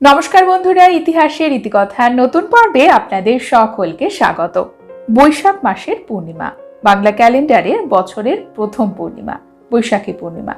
নমস্কার বন্ধুরা, ইতিহাসের ইতিকথার নতুন পর্বে আপনাদের সকলকে স্বাগত। বৈশাখ মাসের পূর্ণিমা, বাংলা ক্যালেন্ডারের বছরের প্রথম পূর্ণিমা, বৈশাখী পূর্ণিমা।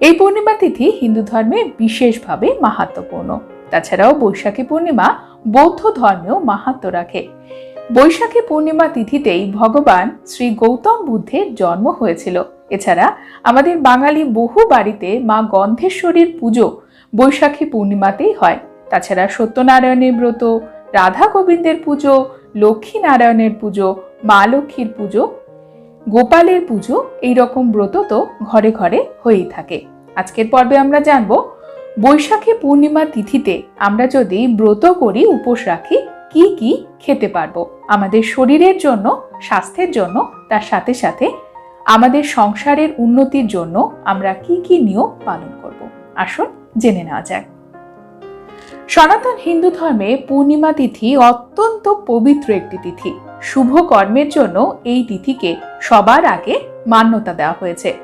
এই পূর্ণিমা তিথি হিন্দু ধর্মে বিশেষভাবে মাহাত্মপূর্ণ। তাছাড়াও বৈশাখী পূর্ণিমা বৌদ্ধ ধর্মেও মাহাত্ম রাখে। বৈশাখী পূর্ণিমা তিথিতেই ভগবান শ্রী গৌতম বুদ্ধের জন্ম হয়েছিল। এছাড়া আমাদের বাঙালি বহু বাড়িতে মা গন্ধেশ্বরীর পুজো বৈশাখী পূর্ণিমাতেই হয়। তাছাড়া সত্যনারায়ণের ব্রত, রাধা গোবিন্দের পুজো, লক্ষ্মী নারায়ণের পুজো, মা লক্ষ্মীর পুজো, গোপালের পুজো এই রকম ব্রত তো ঘরে ঘরে হয়েই থাকে। আজকের পর্বে আমরা জানব, বৈশাখী পূর্ণিমা তিথিতে আমরা যদি ব্রত করি, উপোস রাখি, কি কি খেতে পারব? আমাদের শরীরের জন্য, স্বাস্থ্যের জন্য, তার সাথে সাথে আমাদের সংসারের উন্নতির জন্য আমরা কি কি নিয়ম পালন করব? আসুন জেনে নেওয়া যাক। সনাতন হিন্দু ধর্মে পূর্ণিমা তিথি অত্যন্ত পবিত্র একটি তিথি। শুভ কর্মের জন্য এই তিথিকে সবার আগে মান্যতা দেওয়া হয়েছে।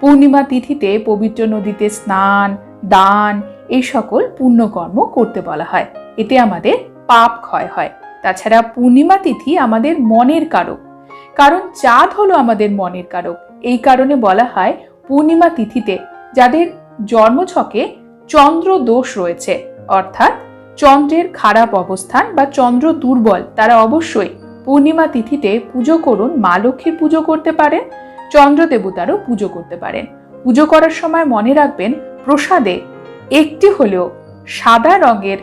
পূর্ণিমা তিথিতে পবিত্র নদীতে স্নান, দান এই সকল পুণ্যকর্ম করতে বলা হয়। এতে আমাদের পাপ ক্ষয় হয়। তাছাড়া পূর্ণিমা তিথি আমাদের মনের কারক। কারণ চাঁদ হলো আমাদের মনের কারক। এই কারণে বলা হয় পূর্ণিমা তিথিতে যাদের জন্মছকে চন্দ্র দোষ রয়েছে। অর্থাৎ চন্দ্রের খারাপ অবস্থান বা চন্দ্র দুর্বল, তারা অবশ্যই পূর্ণিমা তিথিতে পুজো করুন, মা লক্ষ্মীর পুজো করতে পারেন, চন্দ্র দেবতারও পুজো করতে পারেন। পুজো করার সময় মনে রাখবেন, প্রসাদে একটি হলেও সাদা রঙের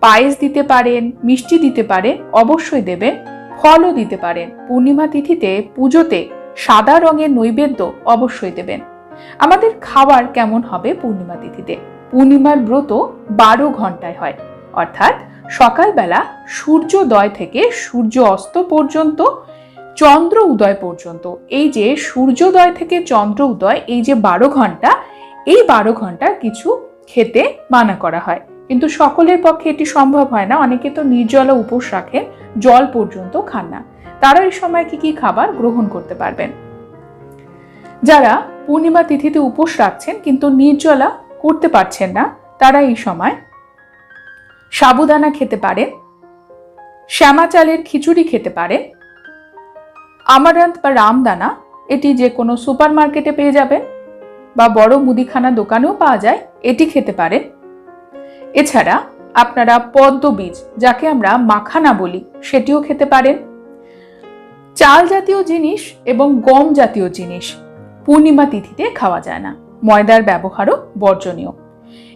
পায়েস দিতে পারেন, মিষ্টি দিতে পারেন, অবশ্যই দেবেন, ফলও দিতে পারেন। পূর্ণিমা তিথিতে পুজোতে সাদা রঙের নৈবেদ্য অবশ্যই দেবেন। আমাদের খাবার কেমন হবে পূর্ণিমা তিথিতে? পূর্ণিমার ব্রত বারো ঘন্টায় হয়। অর্থাৎ সকালবেলা সূর্যোদয় থেকে সূর্য অস্ত পর্যন্ত চন্দ্র উদয় পর্যন্ত। এই যে সূর্যোদয় থেকে চন্দ্র উদয়, এই যে বারো ঘণ্টা এই বারো ঘণ্টা কিছু খেতে মানা করা হয়। কিন্তু সকলের পক্ষে এটি সম্ভব হয় না। অনেকে তো নির্জলা উপোস রাখেন, জল পর্যন্ত খান না। তারা এই সময় কি কি খাবার গ্রহণ করতে পারবেন? যারা পূর্ণিমা তিথিতে উপোস রাখছেন, কিন্তু নির্জলা করতে পারছেন না। তারা এই সময় সাবুদানা খেতে পারেন, শ্যামা চালের খিচুড়ি খেতে পারেন আমারান্ত বা রামদানা, এটি যে কোনো সুপার মার্কেটে পেয়ে যাবেন বা বড় মুদিখানা দোকানেও পাওয়া যায়, এটি খেতে পারেন। এছাড়া আপনারা পদ্ম বীজ, যাকে আমরা মাখানা বলি, সেটিও খেতে পারেন। চাল জাতীয় জিনিস এবং গম জাতীয় জিনিস পূর্ণিমা তিথিতে খাওয়া যায় না। ময়দার ব্যবহারও বর্জনীয়।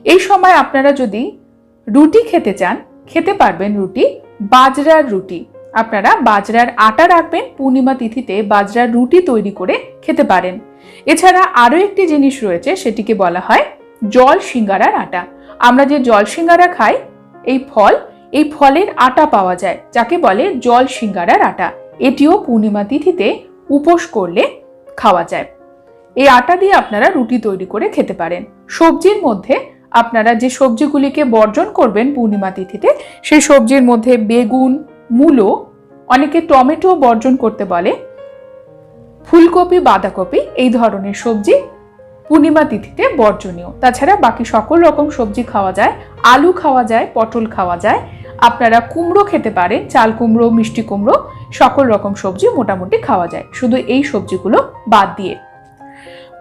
এই সময় আপনারা যদি রুটি খেতে চান, খেতে পারবেন রুটি, বাজরার রুটি। আপনারা বাজরার আটা রাখবেন, পূর্ণিমা তিথিতে বাজরার রুটি তৈরি করে খেতে পারেন। এছাড়া আরও একটি জিনিস রয়েছে, সেটিকে বলা হয় জল সিঙ্গারার আটা। আমরা যে জল সিঙ্গারা খাই, এই ফল, এই ফলের আটা পাওয়া যায়, যাকে বলে জল সিঙ্গারার আটা। এটিও পূর্ণিমা তিথিতে উপোস করলে খাওয়া যায়। এই আটা দিয়ে আপনারা রুটি তৈরি করে খেতে পারেন। সবজির মধ্যে আপনারা যে সবজিগুলিকে বর্জন করবেন পূর্ণিমা তিথিতে, সেই সবজির মধ্যে বেগুন, মূলো, অনেকে টমেটো বর্জন করতে বলে, ফুলকপি, বাঁধাকপি, এই ধরনের সবজি পূর্ণিমা তিথিতে বর্জনীয়। তাছাড়া বাকি সকল রকম সবজি খাওয়া যায়, আলু খাওয়া যায়, পটল খাওয়া যায়। আপনারা কুমড়ো খেতে পারেন, চাল কুমড়ো, মিষ্টি কুমড়ো, সকল রকম সবজি মোটামুটি খাওয়া যায়। শুধু এই সবজিগুলো বাদ দিয়ে।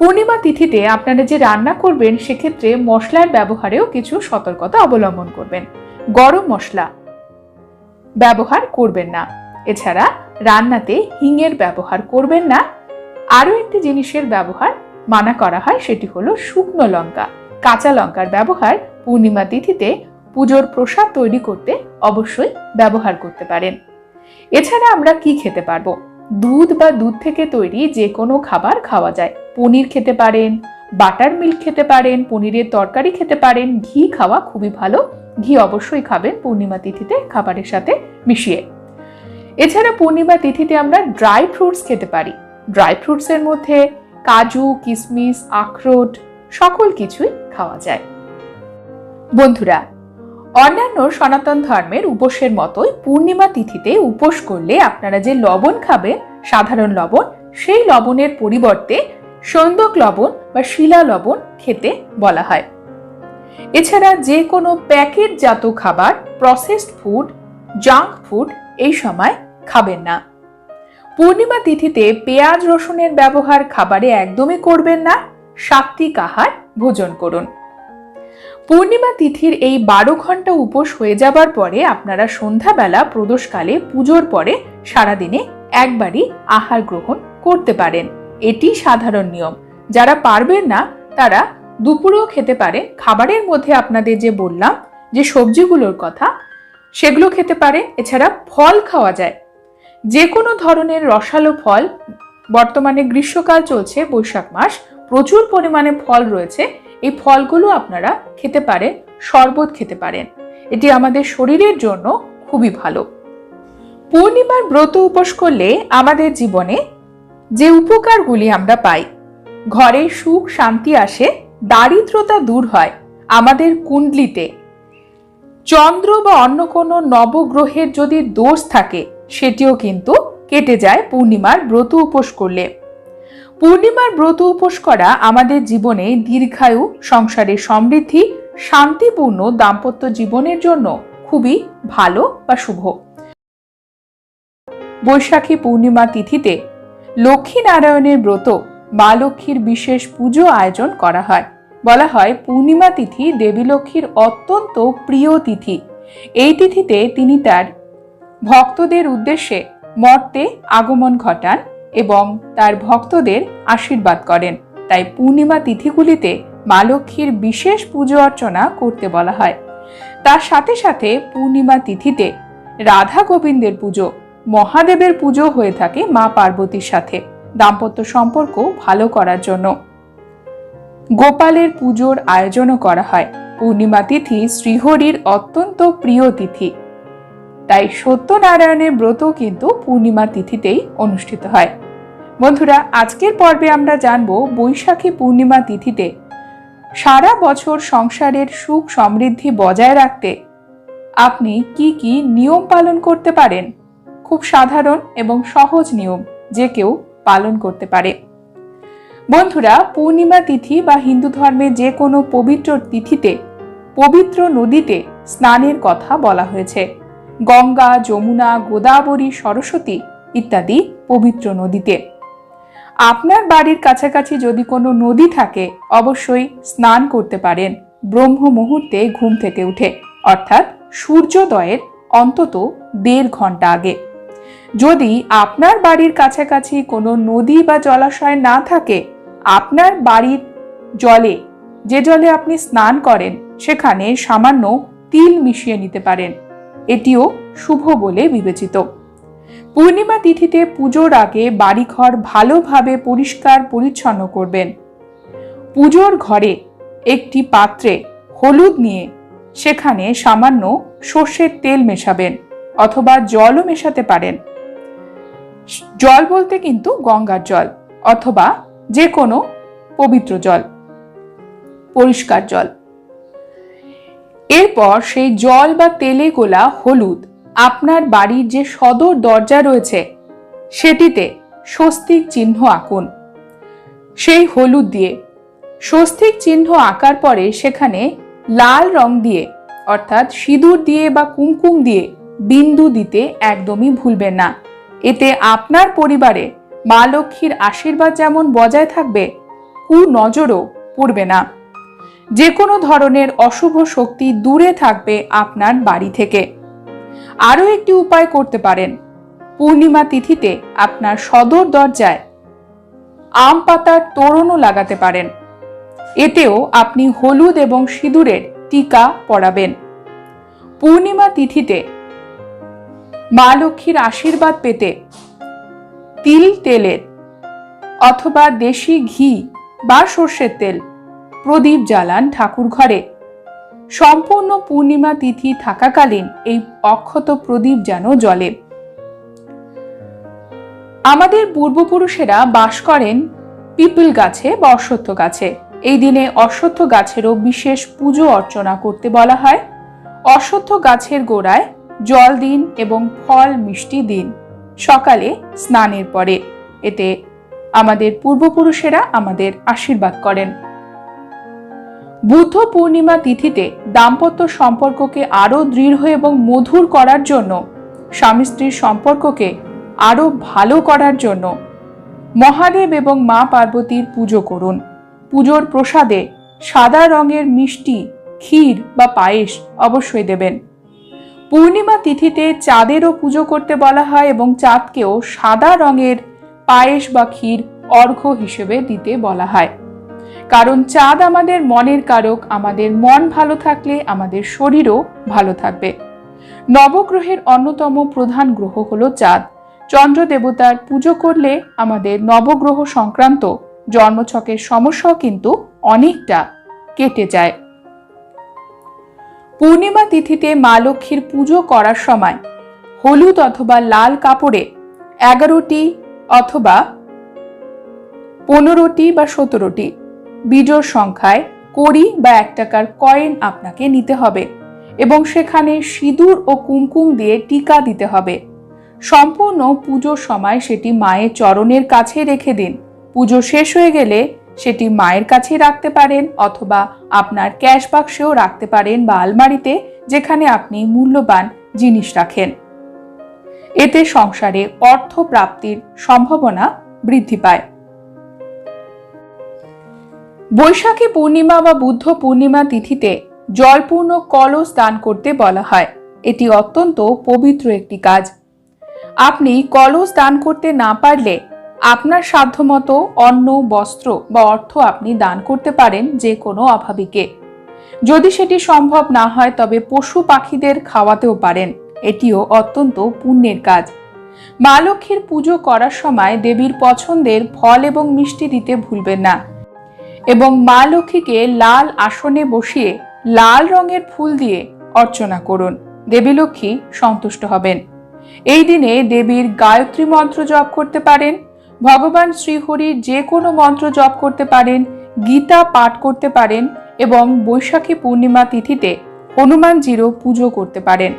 পূর্ণিমা তিথিতে আপনারা যে রান্না করবেন, সেক্ষেত্রে মশলার ব্যবহারেও কিছু সতর্কতা অবলম্বন করবেন। গরম মশলা ব্যবহার করবেন না। এছাড়া রান্নাতে হিঙের ব্যবহার করবেন না। আরও একটি জিনিসের ব্যবহার মানা করা হয়, সেটি হলো শুকনো লঙ্কা। কাঁচা লঙ্কার ব্যবহার পূর্ণিমা তিথিতে পুজোর প্রসাদ তৈরি করতে অবশ্যই ব্যবহার করতে পারেন। এছাড়া আমরা কি খেতে পারব? দুধ বা দুধ থেকে তৈরি যে কোনো খাবার খাওয়া যায়। পনির খেতে পারেন, বাটার মিল্ক খেতে পারেন, পনিরের তরকারি খেতে পারেন। ঘি খাওয়া খুবই ভালো। ঘি অবশ্যই খাবেন পূর্ণিমা তিথিতে খাবারের সাথে মিশিয়ে। এছাড়া পূর্ণিমা তিথিতে আমরা ড্রাই ফ্রুটস খেতে পারি। ড্রাই ফ্রুটসের মধ্যে কাজু কিশমিশ আখরোট সকল কিছুই খাওয়া যায়। বন্ধুরা অন্যান্য সনাতন ধর্মের উপোসের মতোই পূর্ণিমা তিথিতে উপোস করলে আপনারা যে লবণ খাবেন, সাধারণ লবণ, সেই লবণের পরিবর্তে সন্দক লবণ বা শিলা লবণ খেতে বলা হয়। এছাড়া যে কোনো প্যাকেটজাত খাবার প্রসেসড ফুড জাঙ্ক ফুড এই সময় খাবেন না। পূর্ণিমা তিথিতে পেঁয়াজ রসুনের ব্যবহার খাবারে একদমই করবেন না সাত্বিক আহার ভোজন করুন। পূর্ণিমা তিথির এই বারো ঘণ্টা উপোস হয়ে যাবার পরে আপনারা সন্ধ্যাবেলা প্রদোষকালে পুজোর পরে সারাদিনে একবারই আহার গ্রহণ করতে পারেন। এটি সাধারণ নিয়ম। যারা পারবেন না, তারা দুপুরেও খেতে পারেন। খাবারের মধ্যে আপনাদের যে বললাম, যে সবজিগুলোর কথা, সেগুলো খেতে পারেন। এছাড়া ফল খাওয়া যায়। যে কোনো ধরনের রসালো ফল, বর্তমানে গ্রীষ্মকাল চলছে, বৈশাখ মাস, প্রচুর পরিমাণে ফল রয়েছে। এই ফলগুলো আপনারা খেতে পারেন, শরবত খেতে পারেন। এটি আমাদের শরীরের জন্য খুবই ভালো। পূর্ণিমার ব্রত উপোস করলে আমাদের জীবনে যে উপকারগুলি আমরা পাই, ঘরে সুখ শান্তি আসে, দারিদ্রতা দূর হয় আমাদের কুণ্ডলিতে। চন্দ্র বা অন্য কোনো নবগ্রহের যদি দোষ থাকে, সেটিও কিন্তু কেটে যায় পূর্ণিমার ব্রত উপোস করলে। পূর্ণিমার ব্রত উপোস করা আমাদের জীবনে দীর্ঘায়ু, সংসারের সমৃদ্ধি, শান্তিপূর্ণ দাম্পত্য জীবনের জন্য খুবই ভালো বা শুভ। বৈশাখী পূর্ণিমা তিথিতে লক্ষ্মী নারায়ণের ব্রত মা লক্ষ্মীর বিশেষ পুজো আয়োজন করা হয়। বলা হয় পূর্ণিমা তিথি দেবী লক্ষ্মীর অত্যন্ত প্রিয় তিথি। এই তিথিতে তিনি তার ভক্তদের উদ্দেশ্যে মর্তে আগমন ঘটান। এবং তার ভক্তদের আশীর্বাদ করেন। তাই পূর্ণিমা তিথিগুলিতে মা লক্ষ্মীর বিশেষ পুজো অর্চনা করতে বলা হয়। তার সাথে সাথে পূর্ণিমা তিথিতে রাধা গোবিন্দের পুজো, মহাদেবের পুজো হয়ে থাকে মা পার্বতীর সাথে। দাম্পত্য সম্পর্ক ভালো করার জন্য। গোপালের পুজোর আয়োজনও করা হয়। পূর্ণিমা তিথি শ্রীহরির অত্যন্ত প্রিয় তিথি। তাই সত্যনারায়ণের ব্রত কিন্তু পূর্ণিমা তিথিতেই অনুষ্ঠিত হয়। বন্ধুরা, আজকের পর্বে আমরা জানব বৈশাখী পূর্ণিমা তিথিতে সারা বছর সংসারের সুখ সমৃদ্ধি বজায় রাখতে আপনি কি কি নিয়ম পালন করতে পারেন? খুব সাধারণ এবং সহজ নিয়ম যে কেউ পালন করতে পারে। বন্ধুরা, পূর্ণিমা তিথি বা হিন্দু ধর্মে যে কোনো পবিত্র তিথিতে, পবিত্র নদীতে স্নানের কথা বলা হয়েছে। গঙ্গা, যমুনা, গোদাবরী, সরস্বতী ইত্যাদি পবিত্র নদীতে। আপনার বাড়ির কাছাকাছি যদি কোনো নদী থাকে, অবশ্যই স্নান করতে পারেন। ব্রহ্ম মুহূর্তে ঘুম থেকে উঠে। অর্থাৎ সূর্যোদয়ের অন্তত দেড় ঘণ্টা আগে। যদি আপনার বাড়ির কাছাকাছি কোনো নদী বা জলাশয় না থাকে, আপনার বাড়ির জলে যে জলে আপনি স্নান করেন, সেখানে সামান্য তিল মিশিয়ে নিতে পারেন। এটিও শুভ বলে বিবেচিত। পূর্ণিমা তিথিতে পুজোর আগে বাড়িঘর ভালোভাবে পরিষ্কার পরিচ্ছন্ন করবেন। পুজোর ঘরে একটি পাত্রে হলুদ নিয়ে সেখানে সামান্য সর্ষের তেল মেশাবেন অথবা জলও মেশাতে পারেন। জল বলতে কিন্তু গঙ্গার জল অথবা যে কোনো পবিত্র জল, পরিষ্কার জল। এরপর সেই জল বা তেলে গোলা হলুদ, আপনার বাড়ির যে সদর দরজা রয়েছে, সেটিতে স্বস্তিক চিহ্ন আঁকুন। সেই হলুদ দিয়ে স্বস্তিক চিহ্ন আঁকার পরে সেখানে লাল রং দিয়ে, অর্থাৎ সিঁদুর দিয়ে বা কুমকুম দিয়ে বিন্দু দিতে একদমই ভুলবেন না। এতে আপনার পরিবারে মা লক্ষ্মীর আশীর্বাদ যেমন বজায় থাকবে কু নজরও পড়বে না। যে কোনো ধরনের অশুভ শক্তি দূরে থাকবে আপনার বাড়ি থেকে। আরও একটি উপায় করতে পারেন। পূর্ণিমা তিথিতে আপনার সদর দরজায় আম পাতার তোরণও লাগাতে পারেন। এতেও আপনি হলুদ এবং সিঁদুরের টিকা পরাবেন। পূর্ণিমা তিথিতে মা লক্ষ্মীর আশীর্বাদ পেতে তিল তেলের অথবা দেশি ঘি বা সর্ষের তেল প্রদীপ জ্বালান ঠাকুর ঘরে সম্পূর্ণ পূর্ণিমা তিথি থাকাকালীন এই অক্ষত প্রদীপ যেন জ্বলে। আমাদের পূর্বপুরুষেরা বাস করেন পিপল গাছে বা অশ্বত্থ গাছে। এই দিনে অশ্বত্থ গাছেরও বিশেষ পুজো অর্চনা করতে বলা হয়। অশ্বত্থ গাছের গোড়ায় জল দিন এবং ফল মিষ্টি দিন। সকালে স্নানের পরে। এতে আমাদের পূর্বপুরুষেরা আমাদের আশীর্বাদ করেন। বুদ্ধ পূর্ণিমা তিথিতে দাম্পত্য সম্পর্ককে আরও দৃঢ় এবং মধুর করার জন্য, স্বামী স্ত্রীর সম্পর্ককে আরও ভালো করার জন্য মহাদেব এবং মা পার্বতীর পুজো করুন। পুজোর প্রসাদে সাদা রঙের মিষ্টি, ক্ষীর বা পায়েস অবশ্যই দেবেন। পূর্ণিমা তিথিতে চাঁদেরও পুজো করতে বলা হয় এবং চাঁদকেও সাদা রঙের পায়েস বা ক্ষীর অর্ঘ্য হিসেবে দিতে বলা হয়। কারণ চাঁদ আমাদের মনের কারক, আমাদের মন ভালো থাকলে আমাদের শরীরও ভালো থাকবে। নবগ্রহের অন্যতম প্রধান গ্রহ হলো চাঁদ। চন্দ্র দেবতার পুজো করলে আমাদের নবগ্রহ সংক্রান্ত জন্মছকের সমস্যাও কিন্তু অনেকটা কেটে যায়। পূর্ণিমা তিথিতে মা লক্ষ্মীর পুজো করার সময় হলুদ অথবা লাল কাপড়ে এগারোটি অথবা পনেরোটি বা সতেরোটি বিজোড় সংখ্যায় কড়ি বা এক টাকার কয়েন আপনাকে নিতে হবে এবং সেখানে সিঁদুর ও কুমকুম দিয়ে টিকা দিতে হবে। সম্পূর্ণ পুজোর সময় সেটি মায়ের চরণের কাছে রেখে দিন। পুজো শেষ হয়ে গেলে সেটি মায়ের কাছে রাখতে পারেন অথবা আপনার ক্যাশ বাক্সেও রাখতে পারেন বা আলমারিতে যেখানে আপনি মূল্যবান জিনিস রাখেন। এতে সংসারে অর্থ প্রাপ্তির সম্ভাবনা বৃদ্ধি পায়। বৈশাখী পূর্ণিমা বা বুদ্ধ পূর্ণিমা তিথিতে জলপূর্ণ কলস দান করতে বলা হয়। এটি অত্যন্ত পবিত্র একটি কাজ। আপনি কলস দান করতে না পারলে আপনার সাধ্যমতো অন্ন, বস্ত্র বা অর্থ আপনি দান করতে পারেন যে কোনো অভাবীকে। যদি সেটি সম্ভব না হয়, তবে পশু পাখিদের খাওয়াতেও পারেন। এটিও অত্যন্ত পুণ্যের কাজ। মা লক্ষ্মীর পুজো করার সময় দেবীর পছন্দের ফল এবং মিষ্টি দিতে ভুলবেন না। এবং মা লক্ষ্মীকে লাল আসনে বসিয়ে লাল রঙের ফুল দিয়ে অর্চনা করুন। দেবী লক্ষ্মী সন্তুষ্ট হবেন। এই দিনে দেবীর গায়ত্রী মন্ত্র জপ করতে পারেন, ভগবান শ্রীহরির যে কোনো মন্ত্র জপ করতে পারেন, গীতা পাঠ করতে পারেন এবং বৈশাখী পূর্ণিমা তিথিতে হনুমানজিরও পুজো করতে পারেন।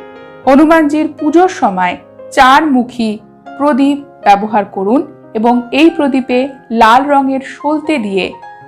হনুমানজির পুজোর সময় চার মুখী প্রদীপ ব্যবহার করুন এবং এই প্রদীপে লাল রঙের সলতে দিয়ে